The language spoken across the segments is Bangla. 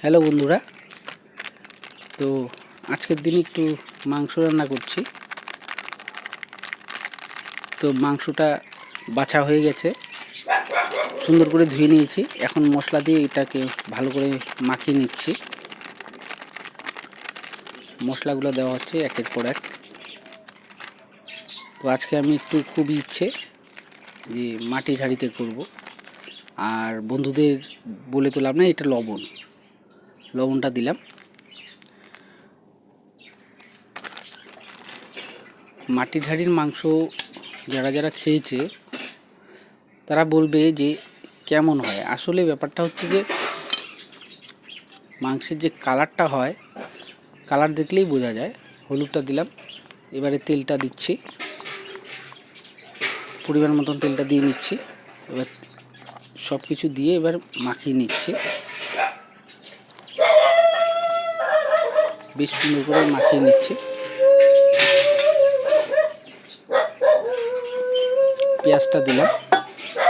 হ্যালো বন্ধুরা। তো আজকের দিনে একটু মাংস রান্না করছি। তো মাংসটা বাছা হয়ে গেছে। সুন্দর করে ধুয়ে নিয়েছি। এখন মশলা দিয়ে এটাকে ভালো করে মাখিয়ে নিচ্ছি। মশলাগুলো দেওয়া হচ্ছে একের পর এক। তো আজকে আমি একটু খুব ইচ্ছে যে মাটির হাঁড়িতে করব। আর বন্ধুদের বলে তো লাভ না এটা লবণ। লবণটা দিলাম। মাটির হাঁড়ির মাংস যারা যারা খেয়েছে, তারা বলবে যে কেমন হয়। আসলে ব্যাপারটা হচ্ছে যে, মাংসের যে কালারটা হয়, কালার দেখলেই বোঝা যায়। হলুদটা দিলাম, এবারে তেলটা দিচ্ছি। পরিমাণ মতন তেলটা দিয়ে নিচ্ছি। এবার সব কিছু দিয়ে এবার মাখিয়ে নিচ্ছি। বেশ সুন্দর করে মাখিয়ে নিচ্ছি। পেঁয়াজটা দিলাম,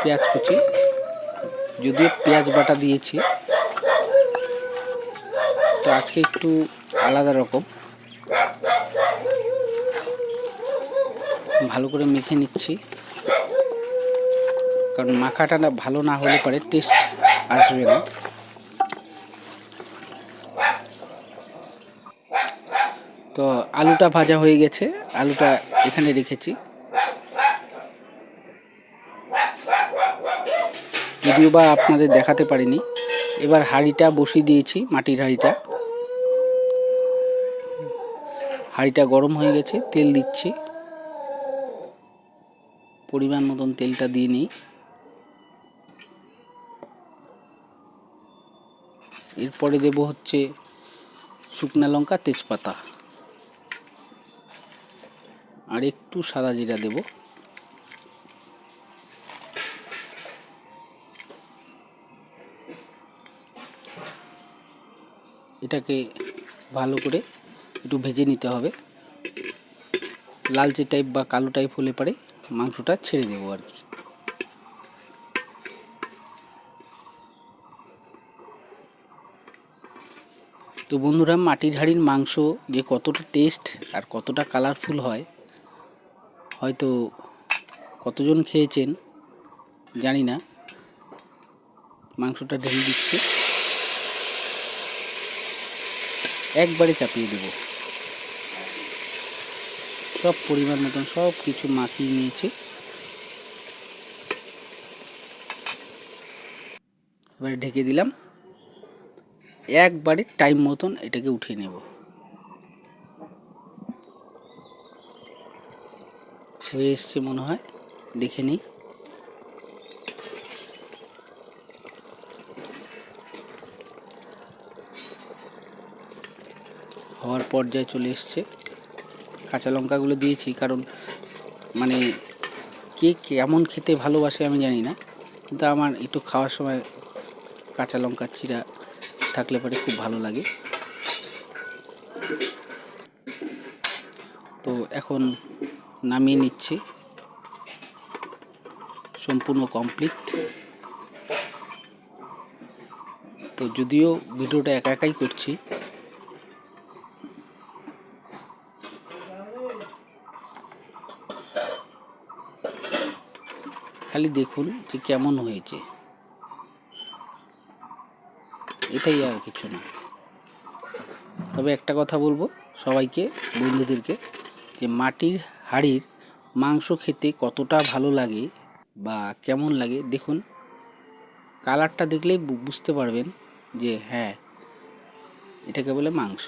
পেঁয়াজ কুচি। যদিও পেঁয়াজ বাটা দিয়েছি, তো আজকে একটু আলাদা রকম। ভালো করে মেখে নিচ্ছি। কারণ মাখাটা না ভালো না হলে পরে টেস্ট আসবে না। তো আলুটা ভাজা হয়ে গেছে, আলুটা এখানে রেখেছি। যদিও বা আপনাদের দেখাতে পারিনি। এবার হাঁড়িটা বসিয়ে দিয়েছি, মাটির হাঁড়িটা। হাঁড়িটা গরম হয়ে গেছে, তেল দিচ্ছি। পরিমাণ মতন তেলটা দিয়ে নিই। এরপরে দেব হচ্ছে শুকনা লঙ্কা, তেজপাতা। আর একটু সাদা জিরা দেব। এটাকে ভালো করে একটু ভেজে নিতে হবে। লালচে টাইপ বা কালো টাইপ হলে পরে, মাংসটা ছেড়ে দেবো আর কি। তো বন্ধুরা, মাটির হাঁড়ির মাংস যে কতটা টেস্ট আর কতটা কালারফুল হয়, হয়তো কতজন খেয়েছেন জানি না। মাংসটা ঢেলে দিচ্ছে। একবারে চাপিয়ে দেব। সব পরিমাণ মতন সব কিছু মাখিয়ে নিয়েছি। এবারে ঢেকে দিলাম। একবারে টাইম মতন এটাকে উঠিয়ে নেব। হয়ে এসছে মনে হয়, দেখে নিই। হওয়ার পর্যায়ে চলে এসছে। কাঁচা লঙ্কাগুলো দিয়েছি, কারণ মানে কে কেমন খেতে ভালোবাসে আমি জানি না, কিন্তু আমার একটু খাওয়ার সময় কাঁচা লঙ্কা চিরা থাকলে পরে খুব ভালো লাগে। তো এখন নামিয়ে নিচ্ছি। সম্পূর্ণ কমপ্লিট তো যদিও ভিডিওটা একা একাই করছি। খালি দেখুন যে কেমন হয়েছে। এটাই আর কিছু না। তবে একটা কথা বলব সবাইকে, বন্ধুদেরকে, যে মাটির হাড়ির মাংস খেতে কতটা ভালো লাগে বা কেমন লাগে, দেখুন। কালারটা দেখলেই বুঝতে পারবেন যে হ্যাঁ এটাকে বলে মাংস।